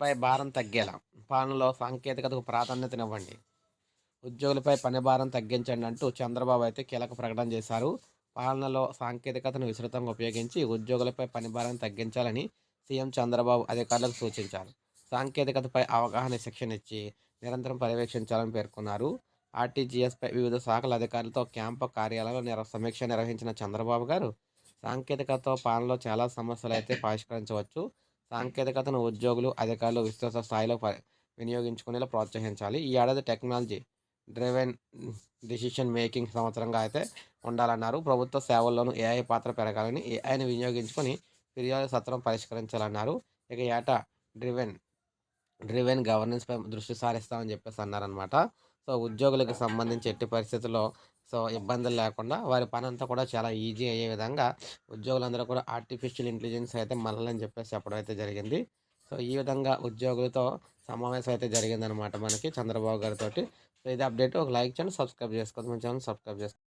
పై భారం తగ్గేలా. పాలనలో సాంకేతికతకు ప్రాధాన్యతనివ్వండి. ఉద్యోగులపై పని భారం తగ్గించండి అంటూ చంద్రబాబు అయితే కీలక ప్రకటన చేశారు. పాలనలో సాంకేతికతను విస్తృతంగా ఉపయోగించి ఉద్యోగులపై పని భారం తగ్గించాలని సీఎం చంద్రబాబు అధికారులకు సూచించారు. సాంకేతికతపై అవగాహన శిక్షణ ఇచ్చి నిరంతరం పర్యవేక్షించాలని పేర్కొన్నారు. ఆర్టీజీఎస్పై వివిధ శాఖల అధికారులతో క్యాంపు కార్యాలయంలో సమీక్ష నిర్వహించిన చంద్రబాబు గారు సాంకేతికతతో పాలనలో చాలా సమస్యలు అయితే పరిష్కరించవచ్చు. సాంకేతికతను ఉద్యోగులు అధికారులు విస్తృత స్థాయిలో ప- వినియోగించుకునేలా ప్రోత్సహించాలి. ఈ ఏడాది టెక్నాలజీ డ్రివెన్ డిసిషన్ మేకింగ్ సంవత్సరంగా అయితే ఉండాలన్నారు. ప్రభుత్వ సేవల్లోనూ ఏఐ పాత్ర పెరగాలని ఏఐని వినియోగించుకొని ఫిర్యాదు సత్రం పరిష్కరించాలన్నారు. ఇక ఏటా డ్రివెన్ డ్రివెన్ గవర్నెన్స్పై దృష్టి సారిస్తామని చెప్పేసి అన్నారనమాట సో ఉద్యోగులకు సంబంధించి ఎట్టి పరిస్థితుల్లో సో ఇబ్బందులు లేకుండా వారి పని అంతా కూడా చాలా ఈజీ అయ్యే విధంగా ఉద్యోగులందరూ కూడా ఆర్టిఫిషియల్ ఇంటెలిజెన్స్ అయితే మనల్ని చెప్పేసి చెప్పడం అయితే జరిగింది. సో ఈ విధంగా ఉద్యోగులతో సమావేశం అయితే జరిగిందనమాట మనకి చంద్రబాబు గారితో సో ఇది అప్డేట్. ఒక లైక్ చేయండి సబ్స్క్రైబ్ చేసుకోండి. మన ఛానల్ సబ్స్క్రైబ్ చేసుకోండి.